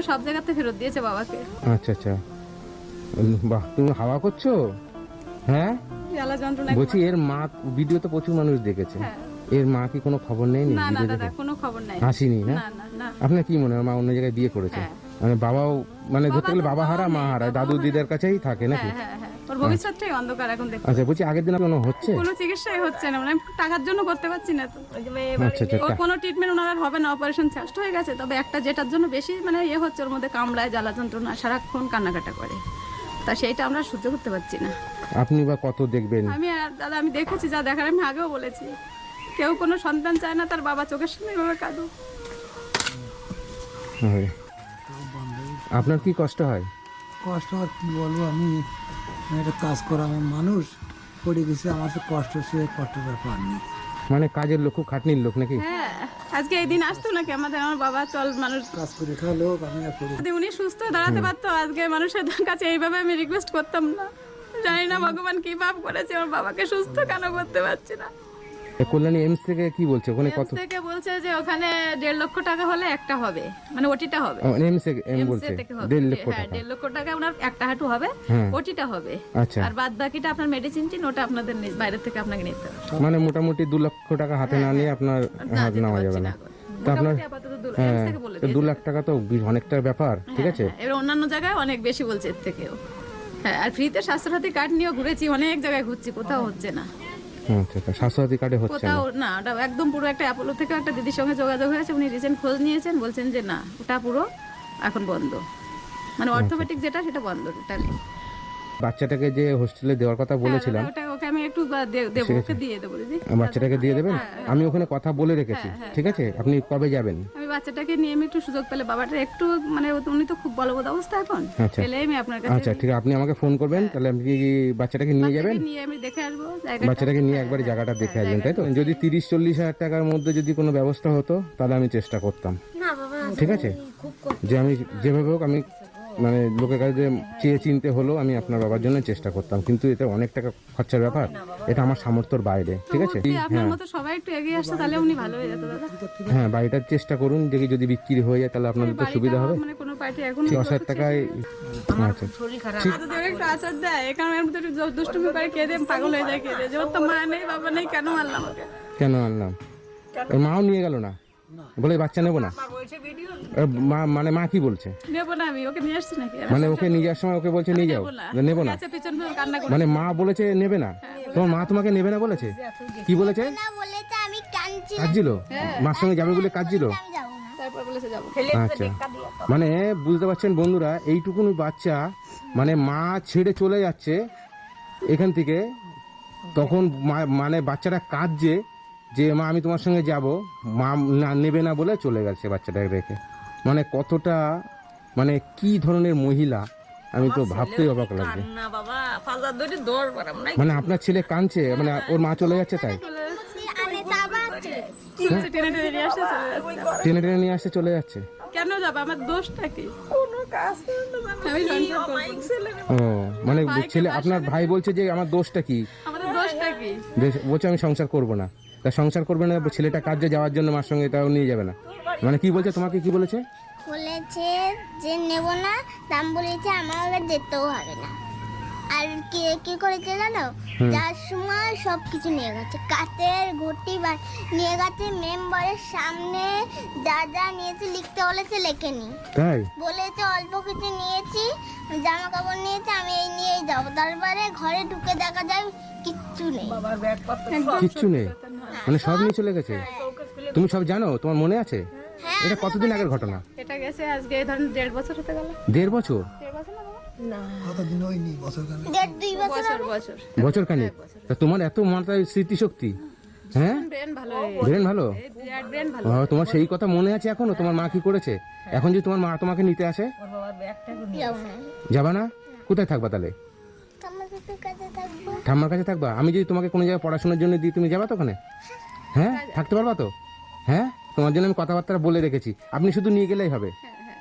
তবে সব জায়গাতে ফেরত দিয়েছে বাবাকে। আচ্ছা আচ্ছা। বাহ তুমি হাওয়া করছ? হ্যাঁ? জ্বালা যন্ত্রণা বলছি এর মা ভিডিও তো প্রচুর মানুষ দেখেছে। হ্যাঁ। এর মা কি কোনো খবর নেই না না দাদা কোনো খবর নাই আসেনি না? না না না। আপনার কি মনে হয় মা অন্য জায়গায় বিয়ে করেছে? হ্যাঁ। মানে বাবাও মানে ধরতে গেলে বাবা হারা মা হারা দাদু দিদার কাছেই থাকে নাকি? হ্যাঁ হ্যাঁ। হ্যাঁ। ওর ভবিষ্যৎটাই অন্ধকার এখন দেখো আচ্ছা বলছি আগের দিন কোনো হচ্ছে? কোনো চিকিৎসাই হচ্ছে না মানে টাকার জন্য করতে পারছি না তো। আচ্ছা আচ্ছা ওর কোনো ট্রিটমেন্ট ওনার হবে না অপারেশন শেষ হয়ে গেছে তবে একটা যেটার জন্য বেশি মানে ইয়ে হচ্ছে ওর মধ্যে কামড়ায় জ্বালা যন্ত্রণা সারাক্ষণ কান্নাকাটা করে। তা সেইটা আমরা সহ্য করতে পারছি না। আপনি বা কত দেখবেন? আমি আর দাদা আমি দেখেছি যা দেখার আমি আগেও বলেছি। কেউ কোনো সন্তান চায় না তার বাবা চোখের সামনে এভাবে কাঁদো হয়। আপনার কি কষ্ট হয়? কষ্ট আর কি বলব আমি একটা কাজ করা আমার মানুষ পড়ে গেছে আমার তো কষ্ট সে কষ্টটা পাননি মানে কাজের লোক খুব খাটনির লোক নাকি? হ্যাঁ আজকে এই দিন আসতো নাকি? আমাদের আমার বাবা চল মানুষ কাজ করে খাওয়া লোক আমি আর করি যদি উনি সুস্থ দাঁড়াতে পারতো আজকে মানুষের কাছে এইভাবে আমি রিকোয়েস্ট করতাম না। জানি না ভগবান কি পাপ করেছে আমার বাবাকে সুস্থ কেন করতে পারছি না? কল্যাণী এমস থেকে কি বলছে? ওখানে কত থেকে বলছে যে ওখানে দেড় লক্ষ টাকা হলে একটা হবে। মানে ওটিটা হবে। এমস এম বলছে। দেড় লক্ষ হ্যাঁ টাকা। দেড় লক্ষ টাকা ওনার একটা হাঁটু হবে হ্যাঁ। ওটিটা হবে। আচ্ছা। আর বাদ বাকিটা আপনার মেডিসিন টিন ওটা আপনাদের বাইরে থেকে আপনাকে নিতে হবে। মানে মোটামুটি দু লক্ষ টাকা হাতে না নিয়ে আপনার হাত নেওয়া যাবে না। তো আপনার দু- হ্যাঁ। লাখ টাকা তো অনেকটা ব্যাপার ঠিক আছে? হ্যাঁ, এবার অন্যান্য জায়গায় অনেক বেশি বলছে এর থেকেও। হ্যাঁ আর ফ্রিতে স্বাস্থ্যসাথী কার্ড নিয়েও ঘুরেছি অনেক জায়গায় ঘুরছি কোথাও হচ্ছে না। আচ্ছা আচ্ছা স্বাস্থ্যসাথী কার্ডে হচ্ছে না? কোথাও না ওটা একদম পুরো একটা অ্যাপোলো থেকে একটা দিদির সঙ্গে যোগাযোগ হয়েছে। উনি রিসেন্ট খোঁজ নিয়েছেন বলছেন যে না ওটা পুরো এখন বন্ধ। মানে অর্থোপেডিক যেটা সেটা বন্ধ টোটালি বাচ্চাটাকে যে হোস্টেলে দেওয়ার কথা বলেছিলাম ওকে আমি একটু দেবো ওকে দিয়ে দেবো দিদি। বাচ্চাটাকে দিয়ে দেবেন? হ্যাঁ, আমি ওখানে কথা বলে রেখেছি ঠিক আছে? আপনি কবে যাবেন? আমি বাচ্চাটাকে নিয়ে আমি একটু সুযোগ পেলে বাবাটা একটু মানে উনি তো খুব বলবৎ অবস্থা এখন। আচ্ছা। পেলে আমি আপনার কাছে আচ্ছা ঠিক আছে আপনি আমাকে ফোন করবেন তাহলে আপনি কি বাচ্চাটাকে নিয়ে যাবেন? নিয়ে আমি দেখে আসব জায়গাটা। বাচ্চাটাকে নিয়ে একবার জায়গাটা দেখে আসবেন তাই তো? যদি তিরিশ চল্লিশ হাজার টাকার মধ্যে যদি কোনো ব্যবস্থা হতো তাহলে আমি চেষ্টা করতাম। ঠিক আছে? যে আমি যেভাবে হোক আমি মানে লোকের কাছে যে চেয়ে চিনতে হলো আমি আপনার বাবার জন্য চেষ্টা করতাম। কিন্তু এটা অনেক টাকা খরচার ব্যাপার। এটা আমার সামর্থ্যর বাইরে ঠিক আছে? হয়ে। হ্যাঁ বাড়িটার চেষ্টা করুন দেখি যদি বিক্রি হয়ে যায় তাহলে আপনাদের তো সুবিধা হবে। মানে দশ হাজার টাকায় আচ্ছা যদি আচার দেয়। এখানে এর মধ্যে একটু দু- দুষ্টুমি করে কেঁদে পাগল হয়ে যায় কেঁদে যে তো মা নেই বাবা নেই কেন মারলাম কেন আনলাম? মাও নিয়ে গেল না? বলে বাচ্চা নেব না। মা মানে মা কি বলছে? নেব না আমি ওকে নিয়ে আসছি নাকি? মানে ওকে নিয়ে যাওয়ার সময় ওকে বলছে নিয়ে যাও। নেব না। নেব না। আচ্ছা মানে মা বলেছে নেবে না। তোমার মা তোমাকে নেবে না বলেছে? কি বলেছে? না বলেছে কাঁদছিল? মার সঙ্গে যাবে বলে কাঁদছিল? আমি যাব না। তারপর বলেছে যাব। আচ্ছা। মানে বুঝতে পারছেন বন্ধুরা এইটুকুন বাচ্চা মানে মা ছেড়ে চলে যাচ্ছে এখান থেকে। তখন মা- মানে বাচ্চাটা কাঁদছে। যে মা আমি তোমার সঙ্গে যাব। মা না নেবে না বলে চলে গেছে বাচ্চাটাকে রেখে মানে কতটা মানে কি ধরনের মহিলা আমি তো ভাবতেই অবাক নাই মানে আপনার ছেলে কাঁদছে মানে ওর মা চলে যাচ্ছে তাই? টেনে টেনে নিয়ে আসছে চলে যাচ্ছে। কেন যাব? আমার দোষটা কি? আমি সংসার করব। না। ও মানে ছেলে আপনার ভাই বলছে যে আমার দোষটা কি? আমাদের দোষটা কি? যে- বলছে আমি সংসার করব না। তা সংসার করবে না, ছেলেটা কাজে যাওয়ার জন্য মার সঙ্গে তাও নিয়ে যাবে না। মানে কি বলছে, তোমাকে কি বলেছে? বলেছে যে নেব না, দাম বলেছে আমার যেতেও হবে না। আর কি কি করেছে জানো? যার সময় সব কিছু নিয়ে গেছে। কাতের ঘটি বা নিয়ে গেছে মেম্বারের সামনে। যা যা নিয়েছে লিখতে বলেছে লেখেনি। তাই? বলেছে অল্প কিছু নিয়েছি জামা কাপড় নিয়েছি আমি এই নিয়েই যাব। তারপরে ঘরে ঢুকে দেখা যায় কিচ্ছু নেই। পত্র কিচ্ছু নেই। মানে সব নিয়ে চলে গেছে? তুমি সব জানো? তোমার মনে আছে? এটা কতদিন আগের ঘটনা? এটা গেছে আজকে এই ধরেন দেড় বছর হতে গেল। দেড় বছর? দেড় বছর? কতদিন হয়নি? বছর খানিক তা তোমার এত মাথায় স্মৃতিশক্তি হ্যাঁ? ব্রেন ভালো হয়ে তোমার সেই কথা মনে আছে এখনও? তোমার মা কি করেছে? এখন যদি তোমার মা তোমাকে নিতে আসে? যাব না? কোথায় থাকবা তাহলে? ঠাম্মার কাছে থাকবা? আমি যদি তোমাকে কোনো জায়গায় পড়াশোনার জন্য দিই তুমি যাবা তো ওখানে? হ্যাঁ? থাকতে পারবা তো? হ্যাঁ? তোমার জন্য আমি কথাবার্তা বলে রেখেছি। আপনি শুধু নিয়ে গেলেই হবে।